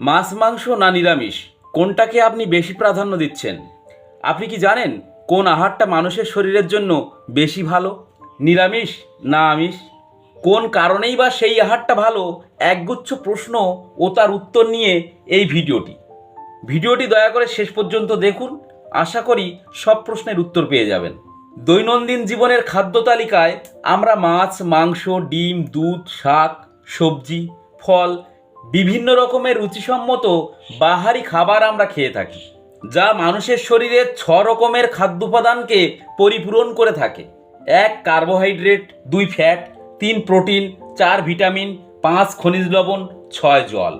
মাছ, মাংস না নিরামিষ? কোনটাকে আপনি বেশি প্রাধান্য দিচ্ছেন? আপনি কি জানেন কোন আহারটা মানুষের শরীরের জন্য বেশি ভালো? নিরামিষ না আমিষ? কোন কারণেই বা সেই আহারটা ভালো? একগুচ্ছ প্রশ্ন ও তার উত্তর নিয়ে এই ভিডিওটি। ভিডিওটি দয়া করে শেষ পর্যন্ত দেখুন। আশা করি সব প্রশ্নের উত্তর পেয়ে যাবেন। দৈনন্দিন জীবনের খাদ্য তালিকায় আমরা মাছ, মাংস, ডিম, দুধ, শাক, সবজি, ফল বিভিন্ন রকমের রুচিসম্মত বাহারি খাবার আমরা খেয়ে থাকি, যা মানুষের শরীরে ছ রকমের খাদ্য উপাদানকে পরিপূরণ করে থাকে। এক কার্বোহাইড্রেট, দুই ফ্যাট, তিন প্রোটিন, চার ভিটামিন, পাঁচ খনিজ লবণ, ছয় জল।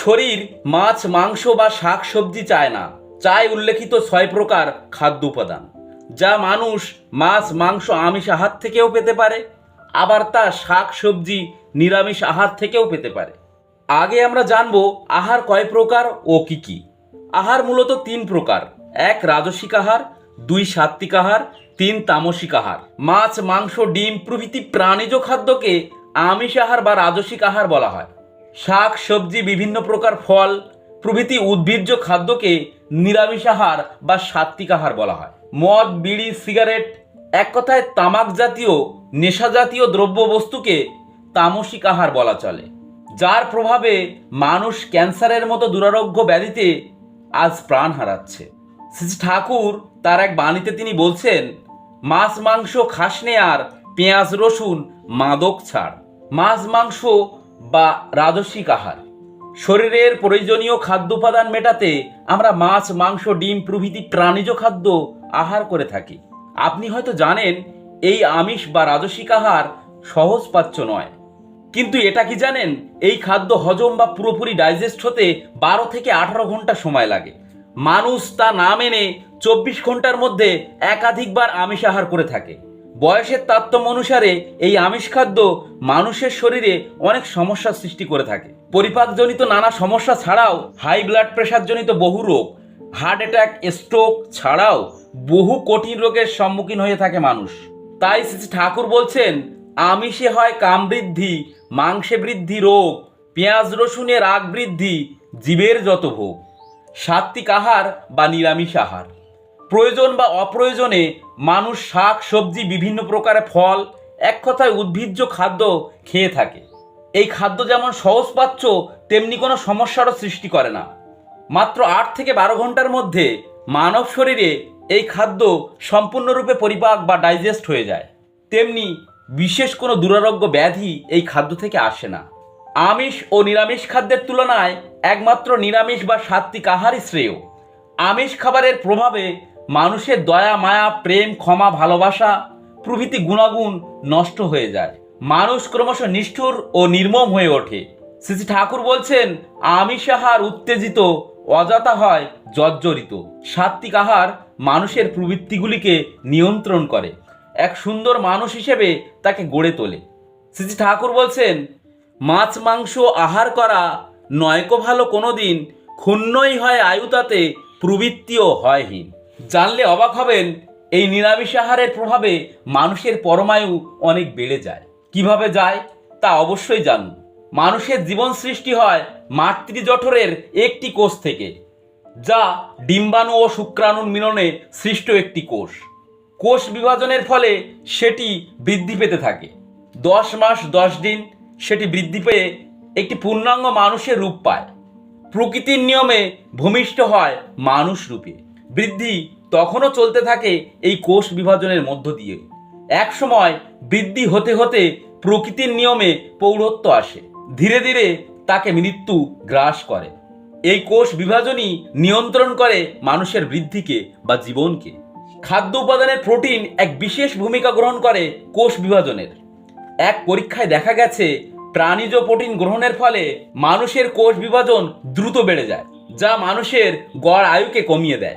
শরীর মাছ, মাংস বা শাক সবজি চায় না, চায় উল্লেখিত ছয় প্রকার খাদ্য উপাদান যা মানুষ মাছ, মাংস, আমিষ আহার থেকেও পেতে পারে, আবার তা শাক সবজি, নিরামিষ আহার থেকেও পেতে পারে। আগে আমরা জানব আহার কয় প্রকার ও কি কি। আহার মূলত তিন প্রকার। এক রাজসিক আহার, দুই সাত্বিক আহার, তিন তামসিক আহার। মাছ, মাংস, ডিম প্রভৃতি প্রাণীজ খাদ্যকে আমিষ আহার বা রাজসিক আহার বলা হয়। শাক, সবজি, বিভিন্ন প্রকার ফল প্রভৃতি উদ্ভিজ্জ খাদ্যকে নিরামিষ আহার বা সাত্বিক আহার বলা হয়। মদ, বিড়ি, সিগারেট এক কথায় তামাক জাতীয় নেশা জাতীয় দ্রব্য বস্তুকে তামসিক আহার বলা চলে। যার প্রভাবে মানুষ ক্যান্সারের মতো দুরারোগ্য ব্যাধিতে আজ প্রাণ হারাচ্ছে। শ্রী ঠাকুর তার এক বাণীতে তিনি বলছেন, মাছ, মাংস, খাস নে আর পেঁয়াজ, রসুন, মাদক ছাড়। মাছ, মাংস বা রাজস্বিক আহার। শরীরের প্রয়োজনীয় খাদ্য উপাদান মেটাতে আমরা মাছ, মাংস, ডিম প্রভৃতি প্রাণীজ খাদ্য আহার করে থাকি। আপনি হয়তো জানেন, এই আমিষ বা রাজস্বিক আহার সহজপাচ্য নয়। কিন্তু এটা কি জানেন? এই খাদ্য হজম বা পুরোপুরি ডাইজেস্ট হতে বারো থেকে আঠারো ঘণ্টা সময় লাগে। মানুষ তা না মেনে চব্বিশ ঘণ্টার মধ্যে একাধিকবার আমিষ আহার করে থাকে। বয়সের তারতম্য অনুসারে এই আমিষ খাদ্য মানুষের শরীরে অনেক সমস্যার সৃষ্টি করে থাকে। পরিপাকজনিত নানা সমস্যা ছাড়াও হাই ব্লাড প্রেশারজনিত বহু রোগ, হার্ট অ্যাটাক, স্ট্রোক ছাড়াও বহু কঠিন রোগের সম্মুখীন হয়ে থাকে মানুষ। তাই শ্রী ঠাকুর বলছেন আমিষে হয় কাম বৃদ্ধি, মাংসে বৃদ্ধি রোগ, পেঁয়াজ রসুনে রাগ বৃদ্ধি, জীবের যত ভোগ। সাত্বিক আহার বা নিরামিষ আহার। প্রয়োজন বা অপ্রয়োজনে মানুষ শাক, সবজি, বিভিন্ন প্রকারের ফল, এক কথায় উদ্ভিজ্জ খাদ্য খেয়ে থাকে। এই খাদ্য যেমন সহজপাচ্য তেমনি কোনো সমস্যারও সৃষ্টি করে না। মাত্র আট থেকে বারো ঘণ্টার মধ্যে মানব শরীরে এই খাদ্য সম্পূর্ণরূপে পরিপাক বা ডাইজেস্ট হয়ে যায়। তেমনি বিশেষ কোনো দুরারোগ্য ব্যাধি এই খাদ্য থেকে আসে না। আমিষ ও নিরামিষ খাদ্যের তুলনায় একমাত্র নিরামিষ বা সাত্বিক আহারই শ্রেয়। আমিষ খাবারের প্রভাবে মানুষের দয়া, মায়া, প্রেম, ক্ষমা, ভালোবাসা প্রভৃতি গুণাগুণ নষ্ট হয়ে যায়। মানুষ ক্রমশ নিষ্ঠুর ও নির্মম হয়ে ওঠে। শ্রী ঠাকুর বলছেন, আমিষ আহার উত্তেজিত অজাতা হয়, জর্জরিত। সাত্বিক আহার মানুষের প্রবৃত্তিগুলিকে নিয়ন্ত্রণ করে। এক সুন্দর মানুষ হিসেবে তাকে গড়ে তোলে। শ্রী ঠাকুর বলছেন, মাছ, মাংস আহার করা নয়কো ভালো কোনোদিন, ক্ষুণ্ণই হয় আয়ু তাতে প্রবৃত্তিও হয়হীন। জানলে অবাক হবেন, এই নিরামিষ আহারের প্রভাবে মানুষের পরমায়ু অনেক বেড়ে যায়। কীভাবে যায়? তা অবশ্যই জানুন। মানুষের জীবন সৃষ্টি হয় মাতৃজঠরের একটি কোষ থেকে, যা ডিম্বাণু ও শুক্রাণুর মিলনে সৃষ্ট একটি কোষ। কোষ বিভাজনের ফলে সেটি বৃদ্ধি পেতে থাকে। দশ মাস, দশ দিন সেটি বৃদ্ধি পেয়ে একটি পূর্ণাঙ্গ মানুষের রূপ পায়। প্রকৃতির নিয়মে ভূমিষ্ঠ হয় মানুষ রূপে। বৃদ্ধি তখনও চলতে থাকে এই কোষ বিভাজনের মধ্য দিয়ে। এক সময় বৃদ্ধি হতে হতে প্রকৃতির নিয়মে পৌরত্ব আসে। ধীরে ধীরে তাকে মৃত্যু গ্রাস করে। এই কোষ বিভাজনই নিয়ন্ত্রণ করে মানুষের বৃদ্ধিকে বা জীবনকে। খাদ্য উপাদানের প্রোটিন এক বিশেষ ভূমিকা গ্রহণ করে কোষ বিভাজনের। এক পরীক্ষায় দেখা গেছে, প্রাণীজ প্রোটিন গ্রহণের ফলে মানুষের কোষ বিভাজন দ্রুত বেড়ে যায়, যা মানুষের গড় আয়ুকে কমিয়ে দেয়।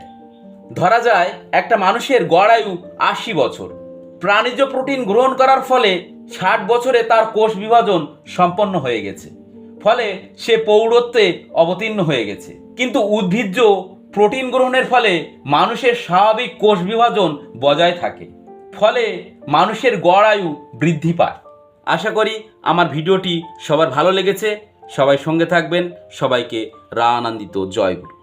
ধরা যায়, একটা মানুষের গড় আয়ু আশি বছর। প্রাণীজ প্রোটিন গ্রহণ করার ফলে ষাট বছরে তার কোষ বিভাজন সম্পন্ন হয়ে গেছে। ফলে সে পৌরত্বে অবতীর্ণ হয়ে গেছে। কিন্তু উদ্ভিজ্জ প্রোটিন গ্রহণের ফলে মানুষের স্বাভাবিক কোষ বিভাজন বজায় থাকে। ফলে মানুষের গড় আয়ু বৃদ্ধি পায়। আশা করি আমার ভিডিওটি সবার ভালো লেগেছে। সবাই সঙ্গে থাকবেন। সবাইকে রা আনন্দিত জয়গুরু